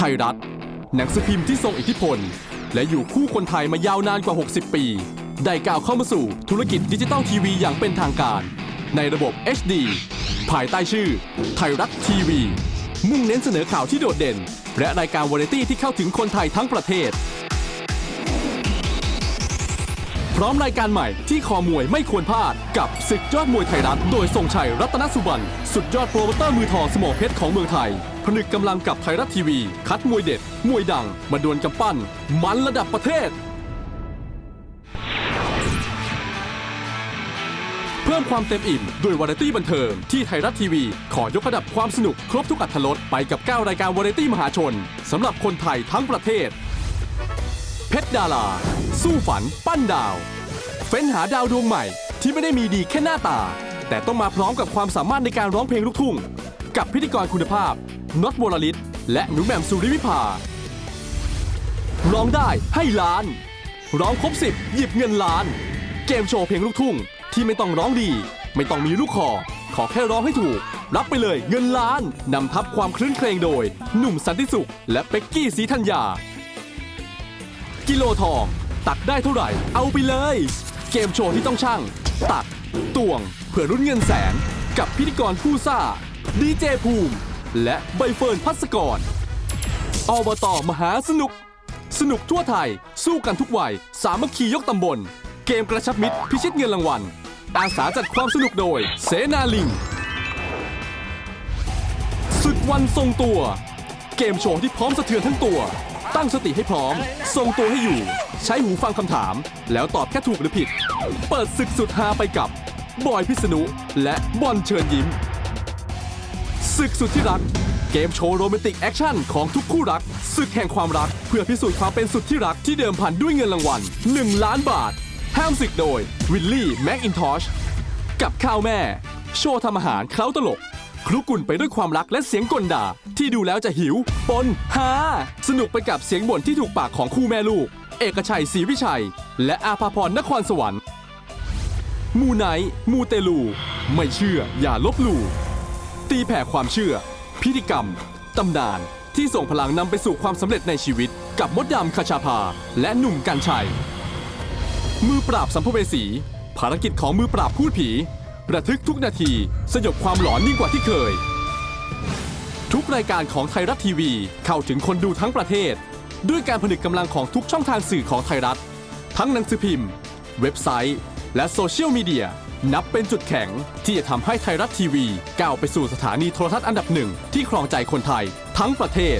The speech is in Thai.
ไทยรัฐ หนังสือพิมพ์ที่ทรงอิทธิพล และอยู่คู่คนไทยมายาวนานกว่า 60 ปี ได้ก้าวเข้ามาสู่ธุรกิจดิจิตอลทีวีอย่างเป็นทางการ ในระบบ HD ภายใต้ชื่อ ไทยรัฐทีวี มุ่งเน้นเสนอข่าวที่โดดเด่น และรายการวาไรตี้ที่เข้าถึงคนไทยทั้งประเทศ พร้อมรายการใหม่ที่คอมวยไม่ควรพลาด กับศึกยอดมวยไทยรัฐ โดยทรงชัยรัตนสุวรรณสุดยอดโปรโมเตอร์มือทองสมองเพชรของเมืองไทย ผนึกกำลังกับไทยรัฐทีวี คัดมวยเด็ด มวยดัง มาดวลกำปั้น มันระดับประเทศ เพิ่มความเต็มอิ่มด้วยวาไรตี้บันเทิง ที่ไทยรัฐทีวี ขอยกระดับความสนุกครบทุกอัธรสไปกับ 9 รายการวาไรตี้มหาชนสำหรับคนไทยทั้งประเทศ เพชรดารา สู้ฝัน ปั้นดาว เฟ้นหาดาวดวงใหม่ที่ไม่ได้มีดีแค่หน้าตา แต่ต้องมาพร้อมกับความสามารถในการร้องเพลงลูกทุ่ง กับพิธีกรคุณภาพ น็อตวรลิตและหนูแหม่มสุริวิภา ร้องได้ให้ล้าน ร้องครบสิบหยิบเงินล้าน เกมโชว์เพลงลูกทุ่ง ที่ไม่ต้องร้องดี ไม่ต้องมีลูกคอ ขอแค่ร้องให้ถูก รับไปเลยเงินล้าน นำทับความคลื้นเครงโดย หนุ่มสันติสุข และเป็กกี้สีธัญญา กิโลทอง ตักได้เท่าไหร่ เอาไปเลย เกมโชว์ที่ต้องช่าง ตักตวง เพื่อรุ่นเงินแสน กับพิธีกรผู้ซ่า ดีเจภูมิ และใบเฟิร์นพัสกรอบตมหาสนุก สนุกทั่วไทย สู้กันทุกวัย สามัคคียกตำบล เกมกระชับมิตร พิชิตเงินรางวัล อาสาจัดความสนุกโดย เสนาลิงศึกวันทรงตัว เกมโชว์ที่พร้อมสะเทือนทั้งตัว ตั้งสติให้พร้อม ทรงตัวให้อยู่ ใช้หูฟังคำถาม แล้วตอบแค่ถูกหรือผิด เปิดศึกสุดฮาไปกับบอยพิษณุและบอลเชิญยิ้ม ศึกสุดที่รัก เกมโชว์โรแมนติกแอคชั่นของทุกคู่รักศึกแห่งความรัก เพื่อพิสูจน์ความเป็นสุดที่รักที่เดิมพันด้วยเงินรางวัล 1 ล้านบาท ห้ามศึกโดยวิลลี่แม็กอินทอชกับข้าวแม่ โชว์ทำอาหารเคล้าตลกคลุกกลุ่นไปด้วยความรักและเสียงกลด่า ที่ดูแล้วจะหิว ปนฮาสนุกไปกับเสียงบ่นที่ถูกปากของคู่แม่ลูก เอกชัยศรีวิชัย และอาภาพรนครสวรรค์มูไนท์มูเตลู ไม่เชื่ออย่าลบหลู่ ตีแผ่ความเชื่อ พิธีกรรม ตำนาน ที่ส่งพลังนำไปสู่ความสำเร็จในชีวิต กับมดดำคชาภา และหนุ่มกัญชัย มือปราบสัมภเวสี ภารกิจของมือปราบพูดผี ประทึกทุกนาที สยบความหลอนยิ่งกว่าที่เคย ทุกรายการของไทยรัฐทีวี เข้าถึงคนดูทั้งประเทศ ด้วยการผนึกกำลังของทุกช่องทางสื่อของไทยรัฐ ทั้งหนังสือพิมพ์ เว็บไซต์ และโซเชียลมีเดียนับเป็นจุดแข็งที่จะทำให้ไทยรัฐทีวีก้าวไปสู่สถานีโทรทัศน์อันดับหนึ่งที่ครองใจคนไทยทั้งประเทศ